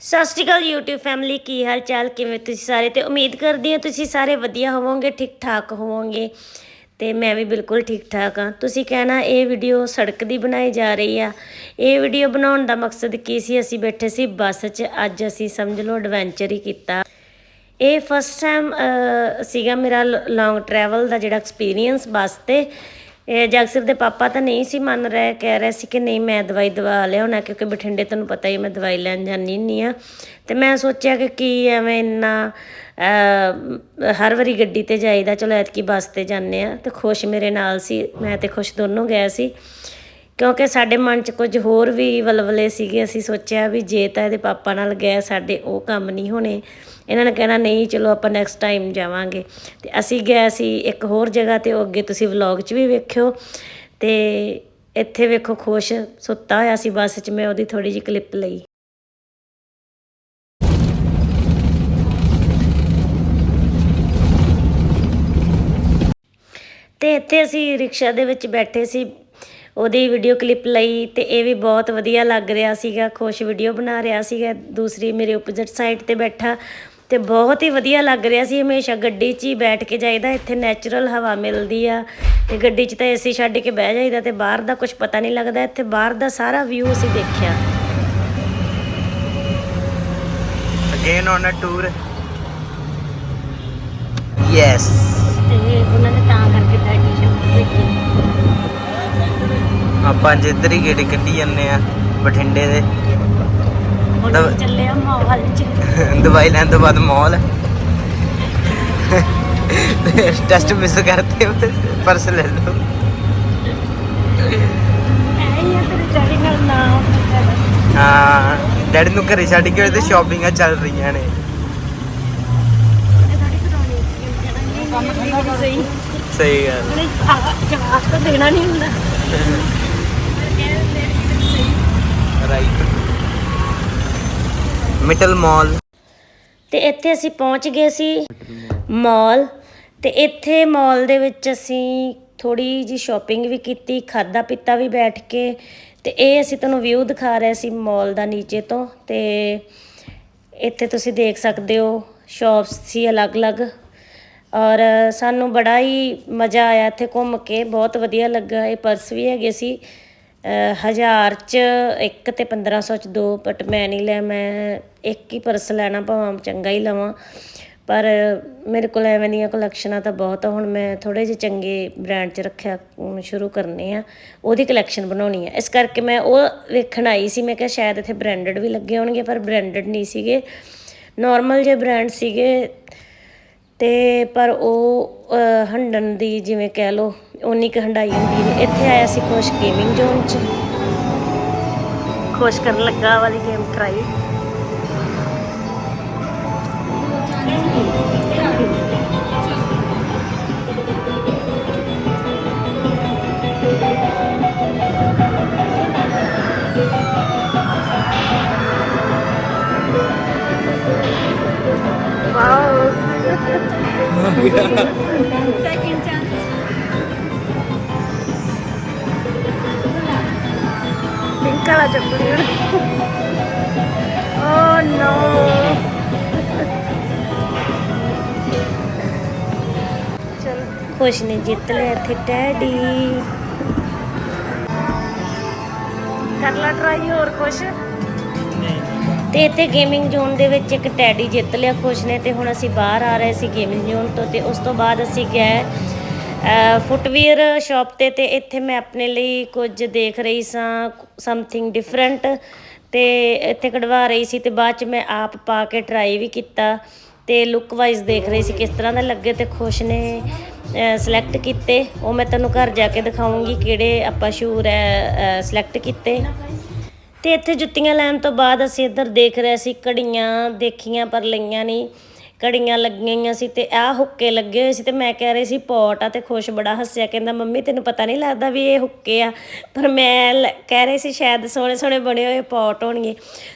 ਸਤਿ ਸ਼੍ਰੀ ਅਕਾਲ YouTube family ਕੀ ਹਾਲ ਚਾਲ, ਕਿਵੇਂ ਤੁਸੀਂ ਸਾਰੇ? ਤੇ ਉਮੀਦ ਕਰਦੀ ਹਾਂ ਤੁਸੀਂ ਸਾਰੇ ਵਧੀਆ ਹੋਵੋਗੇ ਠੀਕ ਠਾਕ ਹੋਵੋਗੇ। ਤੇ ਮੈਂ ਵੀ ਬਿਲਕੁਲ ਠੀਕ ਠਾਕ ਹਾਂ। ਤੁਸੀਂ ਕਹਿਣਾ, ਇਹ ਵੀਡੀਓ ਸੜਕ ਦੀ ਬਣਾਈ ਜਾ ਰਹੀ ਆ। ਇਹ ਵੀਡੀਓ ਬਣਾਉਣ ਦਾ ਮਕਸਦ ਕੀ ਸੀ? ਅਸੀਂ ਬੈਠੇ ਸੀ ਬੱਸ 'ਚ। ਅੱਜ ਅਸੀਂ ਸਮਝ ਲਓ ਐਡਵੈਂਚਰ ਹੀ ਕੀਤਾ। ਇਹ ਫਸਟ ਟਾਈਮ ਸੀਗਾ ਮੇਰਾ ਲੌਂਗ ਟਰੈਵਲ ਦਾ ਜਿਹੜਾ ਐਕਸਪੀਰੀਅੰਸ ਬੱਸ ਤੇ। ਇਹ ਜਗਸਿਰ ਦੇ ਪਾਪਾ ਤਾਂ ਨਹੀਂ ਸੀ ਮੰਨ ਰਹੇ, ਕਹਿ ਰਹੇ ਸੀ ਕਿ ਨਹੀਂ ਮੈਂ ਦਵਾਈ ਦਵਾ ਲਿਆਉਣਾ ਕਿਉਂਕਿ ਬਠਿੰਡੇ ਤੁਹਾਨੂੰ ਪਤਾ ਹੀ ਮੈਂ ਦਵਾਈ ਲੈਣ ਜਾਂਦੀ ਹੁੰਦੀ ਆ ਤੇ ਮੈਂ ਸੋਚਿਆ ਕਿ ਕੀ ਐਵੇਂ ਇੰਨਾ ਹਰ ਵਾਰੀ ਗੱਡੀ ਤੇ ਜਾਈਦਾ, ਚਲੋ ਐਤਕੀ ਬੱਸ ਤੇ ਜਾਂਦੇ ਆ ਤੇ ਖੁਸ਼ ਮੇਰੇ ਨਾਲ ਸੀ, ਮੈਂ ਤੇ ਖੁਸ਼ ਦੋਨੋਂ ਗਏ ਸੀ। ਕਿਉਂਕਿ ਸਾਡੇ ਮਨ 'ਚ ਕੁਝ ਹੋਰ ਵੀ ਵਲਵਲੇ ਸੀਗੇ, ਅਸੀਂ ਸੋਚਿਆ ਵੀ ਜੇ ਤਾਂ ਇਹਦੇ ਪਾਪਾ ਨਾਲ ਗਏ, ਸਾਡੇ ਉਹ ਕੰਮ ਨਹੀਂ ਹੋਣੇ। ਇਹਨਾਂ ਨੇ ਕਹਿਣਾ, ਨਹੀਂ, ਚਲੋ ਆਪਾਂ ਨੈਕਸਟ ਟਾਈਮ ਜਾਵਾਂਗੇ। ਤੇ ਅਸੀਂ ਗਏ ਸੀ ਇੱਕ ਹੋਰ ਜਗ੍ਹਾ ਤੇ, ਉਹ ਅੱਗੇ ਤੁਸੀਂ ਵਲੌਗ 'ਚ ਵੀ ਵੇਖਿਓ। ਤੇ ਇੱਥੇ ਵੇਖੋ, ਖੁਸ਼, ਸੁੱਤਾ ਹੋਇਆ ਸੀ ਬੱਸ 'ਚ, ਮੈਂ ਉਹਦੀ ਥੋੜੀ ਜਿਹੀ ਕਲਿੱਪ ਲਈ। ਤੇ ਇੱਥੇ ਅਸੀਂ ਰਿਕਸ਼ਾ ਦੇ ਵਿੱਚ ਬੈਠੇ ਸੀ। ਉਹਦੀ ਵੀਡੀਓ ਕਲਿੱਪ ਲਈ ਤੇ ਇਹ ਵੀ ਬਹੁਤ ਵਧੀਆ ਲੱਗ ਰਿਹਾ ਸੀਗਾ ਖੁਸ਼ ਵੀਡੀਓ ਬਣਾ ਰਿਹਾ ਸੀਗਾ। ਦੂਸਰੀ ਮੇਰੇ ਆਪੋਜ਼ਿਟ ਸਾਈਡ ਤੇ ਬੈਠਾ ਤੇ ਬਹੁਤ ਹੀ ਵਧੀਆ ਲੱਗ ਰਿਹਾ ਸੀ। ਹਮੇਸ਼ਾ ਗੱਡੀ 'ਚ ਹੀ ਬੈਠ ਕੇ ਜਾਈਦਾ ਇੱਥੇ ਨੈਚੁਰਲ ਹਵਾ ਮਿਲਦੀ ਆ ਤੇ ਗੱਡੀ 'ਚ ਤਾਂ ਏਸੀ ਛੱਡ ਕੇ ਬਹਿ ਜਾਈਦਾ ਤੇ ਬਾਹਰ ਦਾ ਕੁਝ ਪਤਾ ਨਹੀਂ ਲੱਗਦਾ ਇੱਥੇ ਬਾਹਰ ਦਾ ਸਾਰਾ ਵਿਊ ਅਸੀਂ ਦੇਖਿਆ। Again on a tour? Yes. ਤੇ ਉਹਨਾਂ ਨੇ ਤਾਂ ਆਪਾਂ ਅੱਜ ਇੱਧਰ ਹੀ ਗੇੜੇ ਕੱਢੀ ਜਾਂਦੇ ਆ ਬਠਿੰਡੇ ਦੇ ਹੁਣ ਦਵ- ਅਸੀਂ ਚੱਲੇ ਆ ਮਾਹੌਲ 'ਚ ਦਵਾਈ ਲੈਣ ਤੋਂ ਬਾਅਦ ਮਾਲ ਟੈਸਟ ਮਿਸ ਕਰਤੇ ਪਰਸ ਲੈ ਲਓ ਐ ਹੀ ਡੈਡੀ ਨਾ ਘਰੇ ਛੱਡ ਕੇ ਤੇ ਸ਼ਾਪਿੰਗਾਂ ਚੱਲ ਰਹੀਆਂ ਨੇ ਸਹੀ ਗੱਲ ਜਵਾਬ ਤਾਂ ਦੇਣਾ ਨਹੀਂ ਹੁੰਦਾ ਰਾਈਟ ਮਿਟਲ ਮਾਲ। ਤੇ ਇੱਥੇ ਅਸੀਂ ਪਹੁੰਚ ਗਏ ਸੀ ਮਾਲ। ਤੇ ਇੱਥੇ ਮਾਲ ਦੇ ਵਿੱਚ ਅਸੀਂ ਥੋੜੀ ਜੀ ਸ਼ਾਪਿੰਗ ਵੀ ਕੀਤੀ ਖਾਦਾ ਪੀਤਾ ਵੀ ਬੈਠ ਕੇ। ਤੇ ਇਹ ਅਸੀਂ ਤੁਹਾਨੂੰ ਵਿਊ ਦਿਖਾ ਰਹੇ ਸੀ ਮਾਲ ਦਾ ਨੀਚੇ ਤੋਂ। ਤੇ ਇੱਥੇ ਤੁਸੀਂ ਦੇਖ ਸਕਦੇ ਹੋ ਸ਼ਾਪਸ ਸੀ ਅਲੱਗ-ਅਲੱਗ। ਔਰ ਸਾਨੂੰ ਬੜਾ ਹੀ ਮਜ਼ਾ ਆਇਆ ਇੱਥੇ ਘੁੰਮ ਕੇ। ਬਹੁਤ ਵਧੀਆ ਲੱਗਾ। ਇਹ ਪਰਸ ਵੀ ਹੈਗੇ ਸੀ। ਹਜ਼ਾਰ ਚ ਇੱਕ ਤੇ 1500 ਚ ਦੋ ਬਟ ਮੈਂ ਨਹੀਂ ਲਿਆ ਮੈਂ ਇੱਕ ਹੀ ਪਰਸ ਲੈਣਾ ਭਾਵੇਂ ਚੰਗਾ ਹੀ ਲਵਾਂ। ਪਰ ਮੇਰੇ ਕੋਲ ਐਵੇਂ ਦੀਆਂ ਕਲੈਕਸ਼ਨਾਂ ਤਾਂ ਬਹੁਤ ਆ ਹੁਣ ਮੈਂ ਥੋੜੇ ਜਿਹੇ ਚੰਗੇ ਬ੍ਰਾਂਡ 'ਚ ਰੱਖਿਆ ਸ਼ੁਰੂ ਕਰਨੇ ਆ। ਉਹਦੀ ਕਲੈਕਸ਼ਨ ਬਣਾਉਣੀ ਆ। ਇਸ ਕਰਕੇ ਮੈਂ ਉਹ ਵੇਖਣ ਆਈ ਸੀ ਮੈਂ ਕਿਹਾ ਸ਼ਾਇਦ ਇੱਥੇ ਬ੍ਰਾਂਡਡ ਵੀ ਲੱਗੇ ਹੋਣਗੇ ਪਰ ਬ੍ਰਾਂਡਡ ਨਹੀਂ ਸੀਗੇ। ਨਾਰਮਲ ਜਿਹੇ ਬ੍ਰਾਂਡ ਸੀਗੇ ਤੇ ਪਰ ਉਹ ਅਹ, ਦੀ ਜਿਵੇਂ ਕਹਿ ਲਓ ਉਨੀ ਕੁ ਹੰਡਾਈ ਹੁੰਦੀ ਨੇ ਇੱਥੇ ਆਇਆ ਸੀ ਖੁਸ਼ ਗੇਮਿੰਗ ਜ਼ੋਨ 'ਚ। ਖੁਸ਼ ਕਰਨ ਲੱਗਾ ਵਾਲੀ game try wow second chance pink ਵਾਲਾ ਚੱਪੜੀ ਓ ਨੋ। ਚਲ। ਖੁਸ਼ ਨੇ ਜਿੱਤ ਲਿਆ ਇੱਥੇ ਟੈਡੀ। ਕਰ ਲਾ ਟਰਾਈ ਹੋਰ ਖੁਸ਼ ਤੇ ਇੱਥੇ ਗੇਮਿੰਗ ਜ਼ੋਨ ਦੇ ਵਿੱਚ ਇੱਕ ਟੈਡੀ ਜਿੱਤ ਲਿਆ ਖੁਸ਼ ਨੇ ਤੇ ਹੁਣ ਅਸੀਂ ਬਾਹਰ ਆ ਰਹੇ ਸੀ ਗੇਮਿੰਗ ਜ਼ੋਨ ਤੋਂ ਤੇ ਉਸ ਤੋਂ ਬਾਅਦ ਅਸੀਂ ਗਏ ਫੁੱਟਵੀਅਰ ਸ਼ਾਪ ਤੇ ਤੇ ਇੱਥੇ ਮੈਂ ਆਪਣੇ ਲਈ ਕੁਝ ਦੇਖ ਰਹੀ ਸਾਂ ਸਮਥਿੰਗ ਡਿਫਰੈਂਟ ਤੇ ਇੱਥੇ ਕਢਵਾ ਰਹੀ ਸੀ ਤੇ ਬਾਅਦ ਚ ਮੈਂ ਆਪ ਪਾ ਕੇ ਟਰਾਈ ਵੀ ਕੀਤਾ ਤੇ ਲੁੱਕ ਵਾਈਜ਼ ਦੇਖ ਰਹੀ ਸੀ ਕਿਸ ਤਰ੍ਹਾਂ ਦਾ ਲੱਗੇ ਤੇ ਖੁਸ਼ ਨੇ ਸਿਲੈਕਟ ਕੀਤੇ। ਉਹ ਮੈਂ ਤੁਹਾਨੂੰ ਘਰ ਜਾ ਕੇ ਦਿਖਾਉਂਗੀ ਕਿਹੜੇ ਆਪਾਂ ਸ਼ੂਰ ਹੈ ਸਿਲੈਕਟ ਕੀਤੇ। ਤੇ ਇੱਥੇ ਜੁੱਤੀਆਂ ਲੈਣ ਤੋਂ ਬਾਅਦ ਅਸੀਂ ਇੱਧਰ ਦੇਖ ਰਹੇ ਸੀ ਘੜੀਆਂ ਦੇਖੀਆਂ ਪਰ ਲਈਆਂ ਨਹੀਂ। ਘੜੀਆਂ ਲੱਗੀਆਂ ਹੋਈਆਂ ਸੀ ਤੇ ਆਹ ਹੁੱਕੇ ਲੱਗੇ ਹੋਏ ਸੀ ਤੇ ਮੈਂ ਕਹਿ ਰਹੀ ਸੀ, ਪੌਟ ਆ ਤੇ ਖੁਸ਼ ਬੜਾ ਹੱਸਿਆ, ਕਹਿੰਦਾ, ਮੰਮੀ, ਤੈਨੂੰ ਪਤਾ ਨਹੀਂ ਲੱਗਦਾ ਵੀ ਇਹ ਹੁੱਕੇ ਆ। ਪਰ ਮੈਂ ਲ- ਕਹਿ ਰਹੀ ਸੀ, ਸ਼ਾਇਦ ਸੋਹਣੇ ਸੋਹਣੇ ਬਣੇ ਹੋਏ ਪੌਟ ਹੋਣਗੇ।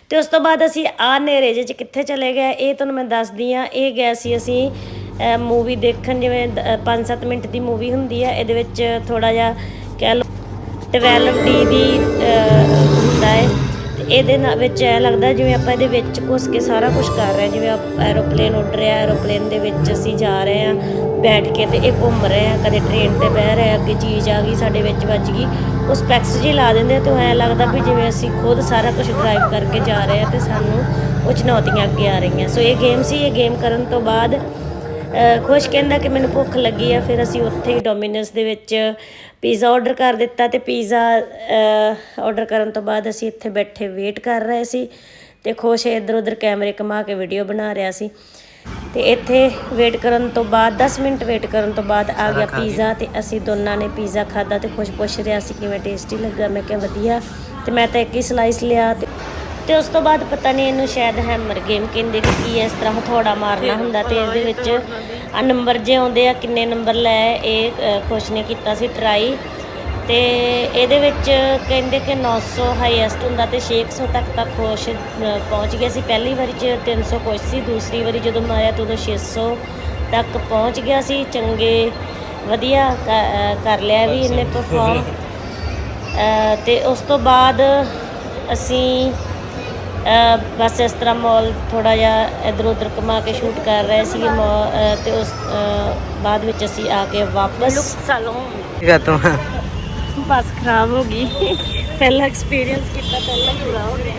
ਤੇ ਉਸ ਤੋਂ ਬਾਅਦ ਅਸੀਂ ਆਹ ਨੇਰੇ ਜੇ ਚ ਕਿੱਥੇ ਚਲੇ ਗਏ, ਇਹ ਤੁਹਾਨੂੰ ਮੈਂ ਦੱਸਦੀ ਆ ਇਹ ਗਏ ਸੀ ਅਸੀਂ ਮੂਵੀ ਦੇਖਣ, ਜਿਵੇਂ 5-7 ਮਿੰਟ ਦੀ ਮੂਵੀ ਹੁੰਦੀ ਆ, ਇਹਦੇ ਵਿੱਚ ਥੋੜਾ ਜਿਹਾ ਕਹਿ ਲਓ 12 ਡੀ ਦੀ ਹੁੰਦਾ ਹੈ ਇਹਦੇ ਨਾਲ ਵਿੱਚ ਐ ਲੱਗਦਾ ਜਿਵੇਂ ਆਪਾਂ ਇਹਦੇ ਵਿੱਚ ਘੁਸ ਕੇ ਸਾਰਾ ਕੁਝ ਕਰ ਰਹੇ ਹਾਂ ਜਿਵੇਂ ਐਰੋਪਲੇਨ ਉੱਡ ਰਿਹਾ ਐਰੋਪਲੇਨ ਦੇ ਵਿੱਚ ਅਸੀਂ ਜਾ ਰਹੇ ਹਾਂ ਬੈਠ ਕੇ ਤੇ ਇਹ ਘੁੰਮ ਰਹੇ ਆ ਕਦੇ ਟ੍ਰੇਨ ਤੇ ਬਹਿ ਰਹੇ ਆ, ਅੱਗੇ ਚੀਜ਼ ਆ ਗਈ ਸਾਡੇ ਵਿੱਚ ਵੱਜ ਗਈ ਉਹ ਸਪੈਕਸ ਜੀ ਲਾ ਦਿੰਦੇ ਆ ਤੇ ਐ ਲੱਗਦਾ ਵੀ ਜਿਵੇਂ ਅਸੀਂ ਖੁਦ ਸਾਰਾ ਕੁਝ ਡਰਾਈਵ ਕਰਕੇ ਜਾ ਰਹੇ ਆ ਤੇ ਸਾਨੂੰ ਉਹ ਚੁਣੌਤੀਆਂ ਅੱਗੇ ਆ ਰਹੀਆਂ। ਸੋ ਇਹ ਗੇਮ ਸੀ ਇਹ ਗੇਮ ਕਰਨ ਤੋਂ ਬਾਅਦ ਖੁਸ਼ ਕਹਿੰਦਾ ਕਿ ਮੈਨੂੰ ਭੁੱਖ ਲੱਗੀ ਆ ਫਿਰ ਅਸੀਂ ਉੱਥੇ ਹੀ ਡੋਮਿਨਸ ਦੇ ਵਿੱਚ ਪੀਜ਼ਾ ਆਰਡਰ ਕਰ ਦਿੱਤਾ ਤੇ ਪੀਜ਼ਾ ਆਰਡਰ ਕਰਨ ਤੋਂ ਬਾਅਦ ਅਸੀਂ ਇੱਥੇ ਬੈਠੇ ਵੇਟ ਕਰ ਰਹੇ ਸੀ ਤੇ ਖੁਸ਼ ਇੱਧਰ ਉੱਧਰ ਕੈਮਰੇ ਘੁਮਾ ਕੇ ਵੀਡੀਓ ਬਣਾ ਰਿਹਾ ਸੀ। ਤੇ ਇੱਥੇ ਵੇਟ ਕਰਨ ਤੋਂ ਬਾਅਦ 10 ਮਿੰਟ ਵੇਟ ਕਰਨ ਤੋਂ ਬਾਅਦ ਆ ਗਿਆ ਪੀਜ਼ਾ ਤੇ ਅਸੀਂ ਦੋਨਾਂ ਨੇ ਪੀਜ਼ਾ ਖਾਦਾ ਤੇ ਖੁਸ਼ ਪੁੱਛ ਰਿਹਾ ਸੀ ਕਿਵੇਂ ਟੇਸਟੀ ਲੱਗਾ। ਮੈਂ ਕਿਹਾ ਵਧੀਆ। ਤੇ ਮੈਂ ਤਾਂ ਇੱਕ ਹੀ ਸਲਾਈਸ ਲਿਆ ਤੇ ਤੇ ਉਸ ਤੋਂ ਬਾਅਦ ਪਤਾ ਨਹੀਂ ਇਹਨੂੰ ਸ਼ਾਇਦ ਹੈਮਰ ਗੇਮ ਕਹਿੰਦੇ ਕਿ ਕੀ ਇਸ ਤਰ੍ਹਾਂ ਹਥੌੜਾ ਮਾਰਨਾ ਹੁੰਦਾ ਤੇ ਇਹਦੇ ਵਿੱਚ ਆ ਨੰਬਰ ਜੇ ਆਉਂਦੇ ਆ ਕਿੰਨੇ ਨੰਬਰ ਲੈ ਇਹ ਖੁਸ਼ ਨੇ ਕੀਤਾ ਸੀ ਟਰਾਈ ਤੇ ਇਹਦੇ ਵਿੱਚ ਕਹਿੰਦੇ ਕਿ 900 ਹਾਈਐਸਟ ਹੁੰਦਾ ਤੇ 600 ਤੱਕ ਤੱਕ ਖੁਸ਼ ਪਹੁੰਚ ਗਿਆ ਸੀ। ਪਹਿਲੀ ਵਾਰੀ ਚ 300 ਕੁਛ ਸੀ ਦੂਸਰੀ ਵਾਰੀ ਜਦੋਂ ਮਾਰਿਆ ਤਾਂ ਉਦੋਂ 600 ਤੱਕ ਪਹੁੰਚ ਗਿਆ ਸੀ। ਚੰਗੇ ਵਧੀਆ ਕਰ ਲਿਆ ਵੀ ਇਹਨੇ ਪਰਫਾਰਮ ਤੇ ਉਸ ਤੋਂ ਬਾਅਦ ਅਸੀਂ ਬਸ ਇਸ ਤਰ੍ਹਾਂ ਮੌਲ ਥੋੜਾ ਜਿਹਾ ਇਧਰ ਉਧਰ ਕਮਾ ਕੇ ਸ਼ੂਟ ਕਰ ਰਹੇ ਸੀ ਤੇ ਉਸ ਬਾਅਦ ਵਿੱਚ ਅਸੀਂ ਆ ਕੇ ਵਾਪਸ ਸੈਲੂਨ ਗਿਆ ਤੋਂ ਬਸ ਖਰਾਬ ਹੋ ਗਈ। ਪਹਿਲਾ ਐਕਸਪੀਰੀਅੰਸ ਕੀਤਾ ਪਹਿਲਾ ਪੂਰਾ ਹੋ ਗਿਆ।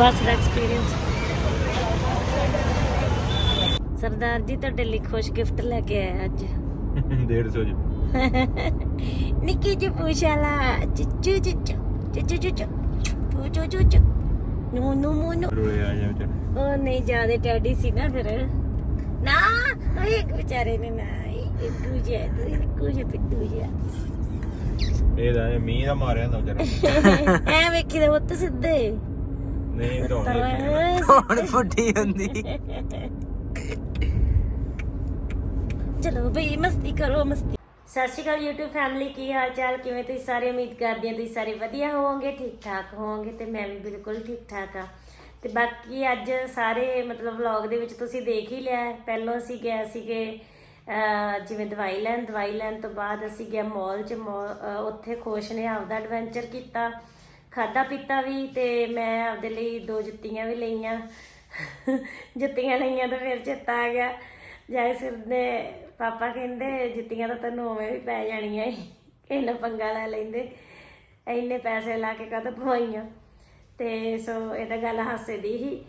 ਬਸ ਦਾ ਐਕਸਪੀਰੀਅੰਸ ਸਰਦਾਰ ਜੀ ਤੁਹਾਡੇ ਲਈ ਖੁਸ਼ ਗਿਫਟ ਲੈ ਕੇ ਆਇਆ ਅੱਜ। 150 ਜੀ। ਨਿੱਕੀ ਜੀ ਪੂਛਾਲਾ ਚਿੱਚੂ ਚਿੱਚੂ ਚਿੱਚੂ ਚਿੱਚੂ। ਚੂ ਚੂ ਚੂ ਚੂ ਨੂੰ ਨੂੰ ਮੂ ਉਹ ਨਹੀਂ ਜਿਆਦੇ ਟੈਡੀ ਸੀ ਨਾ ਫਿਰ। ਨਾ ਉਹ ਇੱਕ ਵਿਚਾਰੇ ਨੇ ਨਾ ਇੱਕ ਕੁਝ ਕੁਝ ਪਿੱਟੂ ਜਿਆ ਇਹ ਦਾ ਮੀਂਹ ਦਾ ਮਾਰਿਆ ਹੁੰਦਾ ਵਿਚਾਰਾ। ਐ ਵੇਖੀ ਦੇ ਉੱਤ ਸਿੱਧੇ। ਨਹੀਂ ਤਾਂ ਫੁੱਟੀ ਹੁੰਦੀ। ਚਲੋ ਬਈ ਮਸਤੀ ਕਰੋ ਮਸਤੀ ਸਤਿ ਸ਼੍ਰੀ ਅਕਾਲ YouTube ਫੈਮਿਲੀ ਕੀ ਹਾਲ ਚਾਲ ਕਿਵੇਂ ਤੁਸੀਂ ਸਾਰੇ? ਉਮੀਦ ਕਰਦੀ ਹਾਂ ਤੁਸੀਂ ਸਾਰੇ ਵਧੀਆ ਹੋਵੋਗੇ ਠੀਕ ਠਾਕ ਹੋਵੋਗੇ ਤੇ ਮੈਂ ਵੀ ਬਿਲਕੁਲ ਠੀਕ ਠਾਕ ਆ ਤੇ ਬਾਕੀ ਅੱਜ ਸਾਰੇ ਮਤਲਬ ਵਲੌਗ ਦੇ ਵਿੱਚ ਤੁਸੀਂ ਦੇਖ ਹੀ ਲਿਆ ਹੈ। ਪਹਿਲਾਂ ਅਸੀਂ ਗਏ ਸੀਗੇ ਜਿਵੇਂ ਦਵਾਈ ਲੈਣ ਦਵਾਈ ਲੈਣ ਤੋਂ ਬਾਅਦ ਅਸੀਂ ਗਏ ਮਾਲ 'ਚ mall, ਉੱਥੇ ਖੁਸ਼ ਨੇ ਆਪਦਾ ਐਡਵੈਂਚਰ ਕੀਤਾ ਖਾਦਾ ਪੀਤਾ ਵੀ ਤੇ ਮੈਂ ਆਪਦੇ ਲਈ ਦੋ ਜੁੱਤੀਆਂ ਵੀ ਲਈਆਂ। ਜੁੱਤੀਆਂ ਲਈਆਂ ਤਾਂ ਫਿਰ ਚੇਤਾ ਆ ਗਿਆ। ਜੈ ਸਿਰ ਦੇ ਪਾਪਾ ਕਹਿੰਦੇ ਜੁੱਤੀਆਂ ਤਾਂ ਤੈਨੂੰ ਉਵੇਂ ਵੀ ਪੈ ਜਾਣੀਆਂ ਈ। ਇਹਨਾਂ ਪੰਗਾ ਲੈ ਲੈਂਦੇ। ਇੰਨੇ ਪੈਸੇ ਲਾ ਕੇ ਕਦ ਪਵਾਈਆਂ। ਤੇ ਸੋ ਇਹ ਤਾਂ ਗੱਲ ਹਾਸੇ ਦੀ ਹੀ।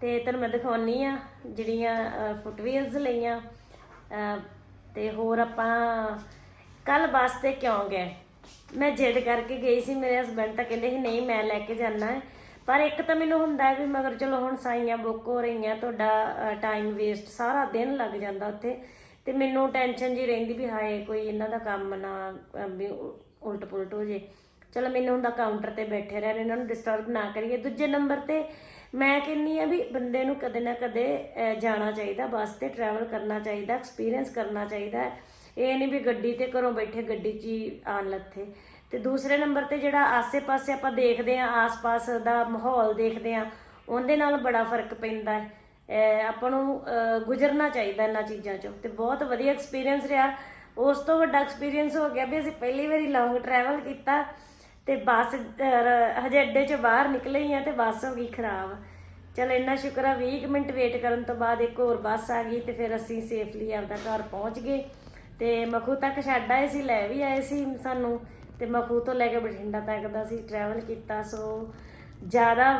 ਤੇ ਤੈਨੂੰ ਮੈਂ ਦਿਖਾਉਣੀ ਆ ਜਿਹੜੀਆਂ ਫੁੱਟਵੇਅਰਸ ਲਈਆਂ। ਅਹ, ਤੇ ਹੋਰ ਆਪਾਂ ਕੱਲ ਬੱਸ ਤੇ ਕਿਉਂ ਗਏ? ਮੈਂ ਜਿੱਦ ਕਰਕੇ ਗਈ ਸੀ ਮੇਰੇ ਹਸਬੰਡ ਤਾਂ ਕਹਿੰਦੇ ਸੀ ਨਹੀਂ ਮੈਂ ਲੈ ਕੇ ਜਾਣਾ ਹੈ ਪਰ ਇੱਕ ਤਾਂ ਮੈਨੂੰ ਹੁੰਦਾ ਵੀ ਮਗਰ ਚਲੋ ਹੁਣ ਸਾਈਆਂ ਬੁੱਕ ਹੋ ਰਹੀਆਂ ਤੁਹਾਡਾ ਟਾਈਮ ਵੇਸਟ ਸਾਰਾ ਦਿਨ ਲੱਗ ਜਾਂਦਾ ਉੱਥੇ। ਤੇ ਮੈਨੂੰ ਟੈਨਸ਼ਨ ਜੀ ਰਹਿੰਦੀ ਵੀ ਹਾਏ, ਕੋਈ ਇਹਨਾਂ ਦਾ ਕੰਮ ਨਾ ਵੀ ਉਲਟ ਪੁਲਟ ਹੋ ਜੇ। ਚਲੋ ਮੈਨੂੰ ਹੁੰਦਾ ਕਾਊਂਟਰ ਤੇ ਬੈਠੇ ਰਹਿਣ, ਇਹਨਾਂ ਨੂੰ ਡਿਸਟਰਬ ਨਾ ਕਰੀਏ। ਦੂਜੇ ਨੰਬਰ ਤੇ ਮੈਂ ਕਹਿੰਨੀ ਆ ਵੀ ਬੰਦੇ ਨੂੰ ਕਦੇ ਨਾ ਕਦੇ ਜਾਣਾ ਚਾਹੀਦਾ, ਬੱਸ ਤੇ ਟਰੈਵਲ ਕਰਨਾ ਚਾਹੀਦਾ ਐਕਸਪੀਰੀਅੰਸ ਕਰਨਾ ਚਾਹੀਦਾ ਇਹ ਨਹੀਂ ਵੀ ਗੱਡੀ ਤੇ ਘਰੋਂ ਬੈਠੇ ਗੱਡੀ 'ਚ ਹੀ ਆਣ ਲੱਥੇ। ਤੇ ਦੂਸਰੇ ਨੰਬਰ ਤੇ ਜਿਹੜਾ ਆਸੇ-ਪਾਸੇ ਆਪਾਂ ਦੇਖਦੇ ਆ ਆਸ-ਪਾਸ ਦਾ ਮਾਹੌਲ ਦੇਖਦੇ ਆ ਉਹਦੇ ਨਾਲ ਬੜਾ ਫ਼ਰਕ ਪੈਂਦਾ ਹੈ। ਆਪਾਂ ਨੂੰ ਗੁਜ਼ਰਨਾ ਚਾਹੀਦਾ ਇਹਨਾਂ ਚੀਜ਼ਾਂ 'ਚੋਂ। ਤੇ ਬਹੁਤ ਵਧੀਆ ਐਕਸਪੀਰੀਅੰਸ ਰਿਹਾ। ਉਸ ਤੋਂ ਵੱਡਾ ਐਕਸਪੀਰੀਅੰਸ ਹੋ ਗਿਆ ਵੀ ਅਸੀਂ ਪਹਿਲੀ ਵਾਰੀ ਲੌਂਗ ਟਰੈਵਲ ਕੀਤਾ ਤੇ ਬੱਸ ਹਜੇ ਅੱਡੇ 'ਚੋਂ ਬਾਹਰ ਨਿਕਲੇ ਹੀ ਆ ਤੇ ਬੱਸ ਹੋ ਗਈ ਖਰਾਬ। ਚਲ ਇੰਨਾ ਸ਼ੁਕਰ ਆ 20 ਕੁ ਮਿੰਟ ਵੇਟ ਕਰਨ ਤੋਂ ਬਾਅਦ ਇੱਕ ਹੋਰ ਬੱਸ ਆ ਗਈ ਤੇ ਫਿਰ ਅਸੀਂ ਸੇਫਲੀ ਆਪਦਾ ਘਰ ਪਹੁੰਚ ਗਏ। ਤੇ ਮਖੂ ਤੱਕ ਛੱਡ ਆਏ ਸੀ, ਲੈ ਵੀ ਆਏ ਸੀ ਸਾਨੂੰ। ਤੇ ਮਖੂ ਤੋਂ ਲੈ ਕੇ ਬਠਿੰਡਾ ਤੱਕ ਦਾ ਅਸੀਂ ਟਰੈਵਲ ਕੀਤਾ। ਸੋ ਜ਼ਿਆਦਾ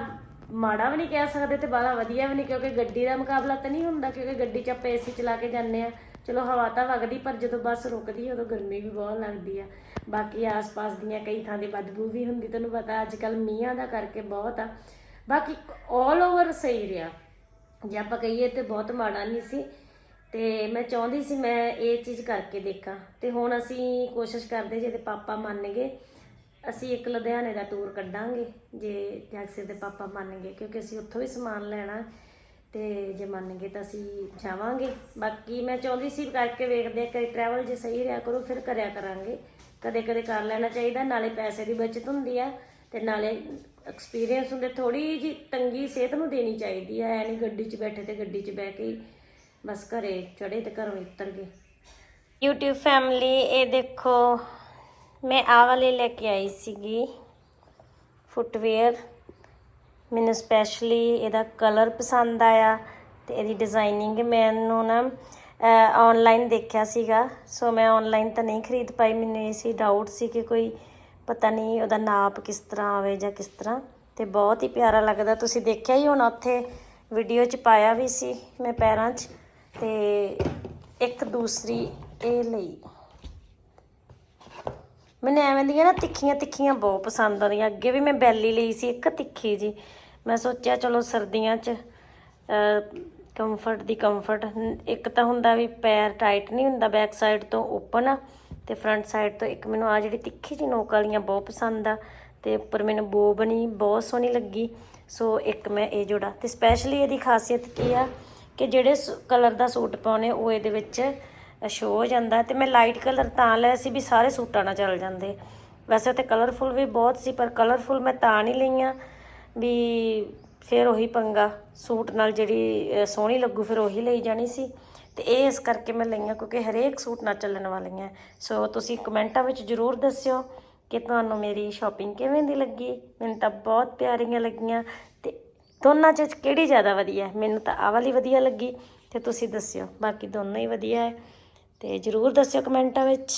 ਮਾੜਾ ਵੀ ਨਹੀਂ ਕਹਿ ਸਕਦੇ ਤੇ ਬਾਲਾ ਵਧੀਆ ਵੀ ਨਹੀਂ, ਕਿਉਂਕਿ ਗੱਡੀ ਦਾ ਮੁਕਾਬਲਾ ਤਾਂ ਨਹੀਂ ਹੁੰਦਾ, ਕਿਉਂਕਿ ਗੱਡੀ 'ਚ ਆਪਾਂ ਏਸੀ ਚਲਾ ਕੇ ਜਾਂਦੇ ਆ ਚਲੋ ਹਵਾ ਤਾਂ ਵਗਦੀ, ਪਰ ਜਦੋਂ ਬੱਸ ਰੁਕਦੀ ਉਦੋਂ ਗਰਮੀ ਵੀ ਬਹੁਤ ਲੱਗਦੀ ਆ ਬਾਕੀ ਆਸ-ਪਾਸ ਦੀਆਂ ਕਈ ਥਾਂ 'ਤੇ ਬਦਬੂ ਵੀ ਹੁੰਦੀ ਤੁਹਾਨੂੰ ਪਤਾ ਅੱਜ ਕੱਲ ਮੀਂਹਾਂ ਦਾ ਕਰਕੇ ਬਹੁਤ ਆ। ਬਾਕੀ 올 ਓਵਰ ਸਹੀ ਰਿਹਾ। ਜੇ ਆਪਾਂ ਕਹੀਏ ਤੇ ਬਹੁਤ ਮਾੜਾ ਨਹੀਂ ਸੀ, ਤੇ ਮੈਂ ਚਾਹੁੰਦੀ ਸੀ ਮੈਂ ਇਹ ਚੀਜ਼ ਕਰਕੇ ਦੇਖਾਂ। ਤੇ ਹੁਣ ਅਸੀਂ ਕੋਸ਼ਿਸ਼ ਕਰਦੇ ਜੇ ਪਾਪਾ ਮੰਨ ਗਏ ਅਸੀਂ ਇੱਕ ਲੁਧਿਆਣੇ ਦਾ ਟੂਰ ਕੱਢਾਂਗੇ, ਜੇ ਜੈਕਸੇ ਦੇ ਪਾਪਾ ਮੰਨ ਗਏ, ਕਿਉਂਕਿ ਅਸੀਂ ਉੱਥੋਂ ਵੀ ਸਮਾਨ ਲੈਣਾ ਤੇ ਜੇ ਮੰਨ ਗਏ ਤਾਂ ਅਸੀਂ ਜਾਵਾਂਗੇ। ਬਾਕੀ ਮੈਂ ਚਾਹੁੰਦੀ ਸੀ ਕਰਕੇ ਵੇਖਦੇ ਆ ਕਈ ਟਰੈਵਲ ਜੇ ਸਹੀ ਰਿਹਾ ਕਰੋ, ਫਿਰ ਕਰਿਆ ਕਰਾਂਗੇ। ਕਦੇ ਕਦੇ ਕਰ ਲੈਣਾ ਚਾਹੀਦਾ, ਨਾਲੇ ਪੈਸੇ ਦੀ ਬਚਤ ਹੁੰਦੀ ਆ, ਤੇ ਨਾਲੇ ਐਕਸਪੀਰੀਅੰਸ ਹੁੰਦੇ ਥੋੜੀ ਜੀ ਤੰਗੀ ਸਿਹਤ ਨੂੰ ਦੇਣੀ ਚਾਹੀਦੀ ਆ, ਐ ਨਹੀਂ ਗੱਡੀ 'ਚ ਬੈਠੇ ਤੇ ਗੱਡੀ 'ਚ ਬਹਿ ਕੇ ਹੀ ਬਸ ਘਰੇ ਚੜੇ ਤੇ ਘਰੋਂ ਉਤਰ ਗਏ। YouTube ਫੈਮਿਲੀ ਇਹ ਦੇਖੋ ਮੈਂ ਆਹ ਵਾਲੇ ਲੈ ਕੇ ਆਈ ਸੀਗੀ। ਫੁੱਟਵੇਅਰ। ਮੈਨੂੰ ਸਪੈਸ਼ਲੀ ਇਹਦਾ ਕਲਰ ਪਸੰਦ ਆਇਆ ਤੇ ਇਹਦੀ ਡਿਜ਼ਾਈਨਿੰਗ ਮੈਨੂੰ ਨਾ ਆਨਲਾਈਨ ਦੇਖਿਆ ਸੀਗਾ। ਸੋ ਮੈਂ ਆਨਲਾਈਨ ਤਾਂ ਨਹੀਂ ਖਰੀਦ ਪਾਈ। ਮੈਨੂੰ ਇਹ ਸੀ ਡਾਊਟ ਸੀ ਕਿ ਕੋਈ ਪਤਾ ਨਹੀਂ ਉਹਦਾ ਨਾਪ ਕਿਸ ਤਰ੍ਹਾਂ ਆਵੇ ਜਾਂ ਕਿਸ ਤਰ੍ਹਾਂ। ਤੇ ਬਹੁਤ ਹੀ ਪਿਆਰਾ ਲੱਗਦਾ। ਤੁਸੀਂ ਦੇਖਿਆ ਹੀ ਹੋਣਾ ਉੱਥੇ ਵੀਡੀਓ 'ਚ ਪਾਇਆ ਵੀ ਸੀ ਮੈਂ ਪੈਰਾਂ 'ਚ। ਤੇ ਇੱਕ ਦੂਸਰੀ ਇਹ ਲਈ। ਮੈਨੂੰ ਐਵੇਂ ਦੀਆਂ ਨਾ ਤਿੱਖੀਆਂ ਤਿੱਖੀਆਂ ਬਹੁਤ ਪਸੰਦ ਆਉਂਦੀਆਂ। ਅੱਗੇ ਵੀ ਮੈਂ ਬੈਲੀ ਲਈ ਸੀ, ਇੱਕ ਤਿੱਖੀ ਜੀ। ਮੈਂ ਸੋਚਿਆ ਚਲੋ ਸਰਦੀਆਂ 'ਚ ਕੰਫਰਟ ਦੀ ਕੰਫਰਟ ਇੱਕ ਤਾਂ ਹੁੰਦਾ ਵੀ ਪੈਰ ਟਾਈਟ ਨਹੀਂ ਹੁੰਦਾ ਬੈਕ ਸਾਈਡ ਤੋਂ ਓਪਨ ਆ, ਤੇ ਫਰੰਟ ਸਾਈਡ ਤੋਂ ਇੱਕ ਮੈਨੂੰ ਆ ਜਿਹੜੀ ਤਿੱਖੀ ਜੀ ਨੋਕ ਵਾਲੀਆਂ ਬਹੁਤ ਪਸੰਦ ਆ, ਤੇ ਉੱਪਰ ਮੈਨੂੰ ਬੋ ਬਣੀ, ਬਹੁਤ ਸੋਹਣੀ ਲੱਗੀ। ਸੋ ਇੱਕ ਮੈਂ ਇਹ ਜੋੜਾ। ਤੇ ਸਪੈਸ਼ਲੀ ਇਹਦੀ ਖਾਸੀਅਤ ਕੀ ਆ ਕਿ ਜਿਹੜੇ ਕਲਰ ਦਾ ਸੂਟ ਪਾਉਣੇ ਉਹ ਇਹਦੇ ਵਿੱਚ ਸ਼ੋ ਹੋ ਜਾਂਦਾ ਤੇ ਮੈਂ ਲਾਈਟ ਕਲਰ ਤਾਂ ਲਿਆ ਸੀ ਵੀ ਸਾਰੇ ਸੂਟਾਂ ਨਾਲ ਚੱਲ ਜਾਂਦੇ। ਵੈਸੇ ਤੇ ਕਲਰਫੁਲ ਵੀ ਬਹੁਤ ਸੀ, ਪਰ ਕਲਰਫੁਲ ਮੈਂ ਤਾਂ ਨਹੀਂ ਲਈਆਂ ਵੀ ਫਿਰ ਉਹੀ ਪੰਗਾ। ਸੂਟ ਨਾਲ ਜਿਹੜੀ ਸੋਹਣੀ ਲੱਗੂ ਫਿਰ ਉਹੀ ਲਈ ਜਾਣੀ ਸੀ। ਤੇ ਇਹ ਇਸ ਕਰਕੇ ਮੈਂ ਲਈਆਂ ਕਿਉਂਕਿ ਹਰੇਕ ਸੂਟ ਨਾਲ ਚੱਲਣ ਵਾਲੀਆਂ। ਸੋ ਤੁਸੀਂ ਕਮੈਂਟਾਂ ਵਿੱਚ ਜਰੂਰ ਦੱਸਿਓ ਕਿ ਤੁਹਾਨੂੰ ਮੇਰੀ ਸ਼ਾਪਿੰਗ ਕਿਵੇਂ ਦੀ ਲੱਗੀ। ਮੈਨੂੰ ਤਾਂ ਬਹੁਤ ਪਿਆਰੀਆਂ ਲੱਗੀਆਂ ਤੇ ਦੋਨਾਂ 'ਚ ਕਿਹੜੀ ਜ਼ਿਆਦਾ ਵਧੀਆ ਮੈਨੂੰ ਤਾਂ ਆਹ ਵਾਲੀ ਵਧੀਆ ਲੱਗੀ। ਤੇ ਤੁਸੀਂ ਦੱਸਿਓ, ਬਾਕੀ ਦੋਨੋਂ ਹੀ ਵਧੀਆ ਹੈ। ਤੇ ਜਰੂਰ ਦੱਸਿਓ ਕਮੈਂਟਾਂ ਵਿੱਚ।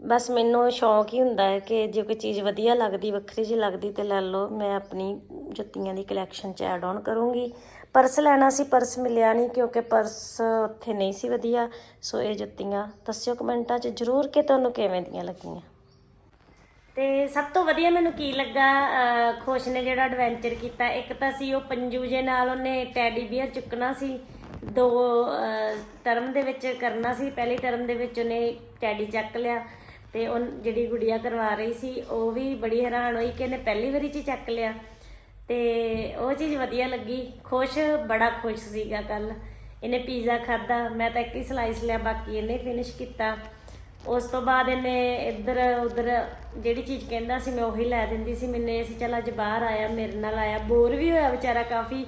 ਬਸ ਮੈਨੂੰ ਸ਼ੌਂਕ ਹੀ ਹੁੰਦਾ ਹੈ ਕਿ ਜੇ ਕੋਈ ਚੀਜ਼ ਵਧੀਆ ਲੱਗਦੀ, ਵੱਖਰੀ ਜਿਹੀ ਲੱਗਦੀ ਤੇ ਲੈ ਲਓ, ਮੈਂ ਆਪਣੀ ਜੁੱਤੀਆਂ ਦੀ ਕਲੈਕਸ਼ਨ 'ਚ ਐਡ ਆਨ ਕਰੂੰਗੀ। ਪਰਸ ਲੈਣਾ ਸੀ, ਪਰਸ ਮਿਲਿਆ ਨਹੀਂ ਕਿਉਂਕਿ ਪਰਸ ਉੱਥੇ ਨਹੀਂ ਸੀ ਵਧੀਆ। ਸੋ ਇਹ ਜੁੱਤੀਆਂ ਦੱਸਿਓ ਕਮੈਂਟਾਂ 'ਚ ਜਰੂਰ ਕਿ ਤੁਹਾਨੂੰ ਕਿਵੇਂ ਦੀਆਂ ਲੱਗੀਆਂ। ਤੇ ਸਭ ਤੋਂ ਵਧੀਆ ਮੈਨੂੰ ਕੀ ਲੱਗਾ ਖੁਸ਼ ਨੇ ਜਿਹੜਾ ਐਡਵੈਂਚਰ ਕੀਤਾ। ਇੱਕ ਤਾਂ ਸੀ ਉਹ ਪੰਜੂ ਜੇ ਨਾਲ ਉਹਨੇ ਟੈਡੀ ਬੀਅਰ ਚੁੱਕਣਾ ਸੀ। ਦੋ ਟਰਮ ਦੇ ਵਿੱਚ ਕਰਨਾ ਸੀ। ਪਹਿਲੀ ਟਰਮ ਦੇ ਵਿੱਚ ਉਹਨੇ ਟੈਡੀ ਚੱਕ ਲਿਆ ਤੇ ਉਹ ਜਿਹੜੀ ਗੁੜੀਆ ਕਰਵਾ ਰਹੀ ਸੀ, ਉਹ ਵੀ ਬੜੀ ਹੈਰਾਨ ਹੋਈ ਕਿ ਇਹਨੇ ਪਹਿਲੀ ਵਾਰੀ ਚ ਚੱਕ ਲਿਆ। ਤੇ ਉਹ ਚੀਜ਼ ਵਧੀਆ ਲੱਗੀ। ਖੁਸ਼, ਬੜਾ ਖੁਸ਼ ਸੀਗਾ ਕੱਲ। ਇਹਨੇ ਪੀਜ਼ਾ ਖਾਦਾ ਮੈਂ ਤਾਂ ਇੱਕ ਹੀ ਸਲਾਈਸ ਲਿਆ, ਬਾਕੀ ਇਹਨੇ ਫਿਨਿਸ਼ ਕੀਤਾ। ਉਸ ਤੋਂ ਬਾਅਦ ਇਹਨੇ ਇੱਧਰ, ਉੱਧਰ ਜਿਹੜੀ ਚੀਜ਼ ਕਹਿੰਦਾ ਸੀ, ਮੈਂ ਉਹੀ ਲੈ ਦਿੰਦੀ ਸੀ। ਮੈਨੇ ਅਸੀਂ ਚੱਲ ਅੱਜ ਬਾਹਰ ਆਇਆ, ਮੇਰੇ ਨਾਲ ਆਇਆ। ਬੋਰ ਵੀ ਹੋਇਆ ਵਿਚਾਰਾ ਕਾਫੀ।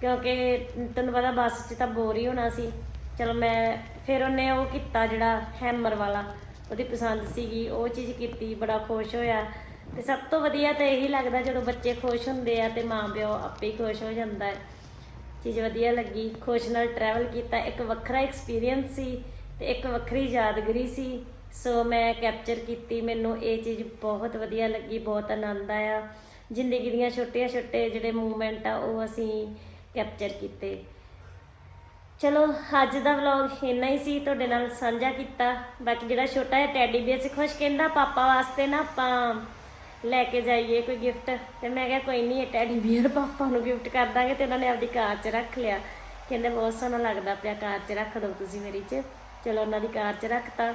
ਕਿਉਂਕਿ ਤੈਨੂੰ ਪਤਾ ਬੱਸ 'ਚ ਤਾਂ ਬੋਰ ਹੀ ਹੋਣਾ ਸੀ। ਚਲੋ ਮੈਂ ਫਿਰ ਉਹਨੇ ਉਹ ਕੀਤਾ ਜਿਹੜਾ ਹੈਮਰ ਵਾਲਾ, ਉਹਦੀ ਪਸੰਦ ਸੀਗੀ, ਉਹ ਚੀਜ਼ ਕੀਤੀ, ਬੜਾ ਖੁਸ਼ ਹੋਇਆ। ਤੇ ਸਭ ਤੋਂ ਵਧੀਆ ਤਾਂ ਇਹੀ ਲੱਗਦਾ ਜਦੋਂ ਬੱਚੇ ਖੁਸ਼ ਹੁੰਦੇ ਆ ਤੇ ਮਾਂ-ਪਿਓ ਆਪੇ ਹੀ ਖੁਸ਼ ਹੋ ਜਾਂਦਾ ਹੈ। ਚੀਜ਼ ਵਧੀਆ ਲੱਗੀ, ਖੁਸ਼ ਨਾਲ ਟਰੈਵਲ ਕੀਤਾ, ਇੱਕ ਵੱਖਰਾ ਐਕਸਪੀਰੀਅੰਸ ਸੀ ਤੇ ਇੱਕ ਵੱਖਰੀ ਯਾਦਗਰੀ ਸੀ। ਸੋ ਮੈਂ ਕੈਪਚਰ ਕੀਤੀ, ਮੈਨੂੰ ਇਹ ਚੀਜ਼ ਬਹੁਤ ਵਧੀਆ ਲੱਗੀ, ਬਹੁਤ ਆਨੰਦ ਆਇਆ। ਜ਼ਿੰਦਗੀ ਦੀਆਂ ਛੋਟੀਆਂ ਛੋਟੇ ਜਿਹੜੇ ਮੂਮੈਂਟ ਆ, ਉਹ ਅਸੀਂ ਕੈਪਚਰ ਕੀਤੇ। ਚਲੋ, ਅੱਜ ਦਾ ਵਲੌਗ ਇੰਨਾ ਹੀ ਸੀ। ਤੁਹਾਡੇ ਨਾਲ ਸਾਂਝਾ ਕੀਤਾ। ਬਾਕੀ ਜਿਹੜਾ ਛੋਟਾ ਜਿਹਾ ਟੈਡੀ ਬੀਅਰ ਸੀ, ਖੁਸ਼ ਕਹਿੰਦਾ, ਪਾਪਾ ਵਾਸਤੇ ਨਾ ਆਪਾਂ ਲੈ ਕੇ ਜਾਈਏ ਕੋਈ ਗਿਫਟ ਤੇ ਮੈਂ ਕਿਹਾ, ਕੋਈ ਨਹੀਂ ਇਹ ਟੈਡੀ ਬੀਅਰ ਪਾਪਾ ਨੂੰ ਗਿਫਟ ਕਰ ਦਾਂਗੇ ਤੇ ਉਹਨਾਂ ਨੇ ਆਪਦੀ ਕਾਰ 'ਚ ਰੱਖ ਲਿਆ। ਕਹਿੰਦੇ, ਬਹੁਤ ਸੋਹਣਾ ਲੱਗਦਾ ਪਿਆ ਕਾਰ 'ਚ, ਰੱਖ ਦਿਓ ਤੁਸੀਂ ਮੇਰੀ 'ਚ। ਚਲੋ, ਉਹਨਾਂ ਦੀ ਕਾਰ 'ਚ ਰੱਖਤਾ।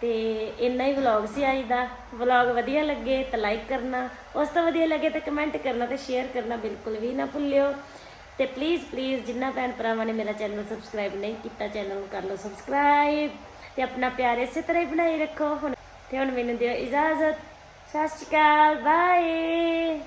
ਤੇ ਇੰਨਾ ਹੀ ਵਲੌਗ ਸੀ ਅੱਜ ਦਾ। ਵਲੌਗ ਵਧੀਆ ਲੱਗੇ ਤਾਂ ਲਾਈਕ ਕਰਨਾ। ਉਸ ਤੋਂ ਵਧੀਆ ਲੱਗੇ ਤਾਂ ਕਮੈਂਟ ਕਰਨਾ ਤੇ ਸ਼ੇਅਰ ਕਰਨਾ ਬਿਲਕੁਲ ਵੀ ਨਾ ਭੁੱਲਿਓ। ਤੇ ਪਲੀਜ਼ ਪਲੀਜ਼ ਜਿੰਨਾ ਭੈਣ ਭਰਾਵਾਂ ਨੇ ਮੇਰਾ ਚੈਨਲ ਸਬਸਕ੍ਰਾਈਬ ਨਹੀਂ ਕੀਤਾ ਚੈਨਲ ਨੂੰ ਕਰ ਲਓ ਸਬਸਕ੍ਰਾਈਬ ਤੇ ਆਪਣਾ ਪਿਆਰ ਇਸੇ ਤਰ੍ਹਾਂ ਹੀ ਬਣਾਈ ਰੱਖੋ। ਹੁਣ ਤੇ ਹੁਣ ਮੈਨੂੰ ਦਿਓ ਇਜਾਜ਼ਤ। ਸਤਿ ਸ਼੍ਰੀ ਅਕਾਲ ਬਾਏ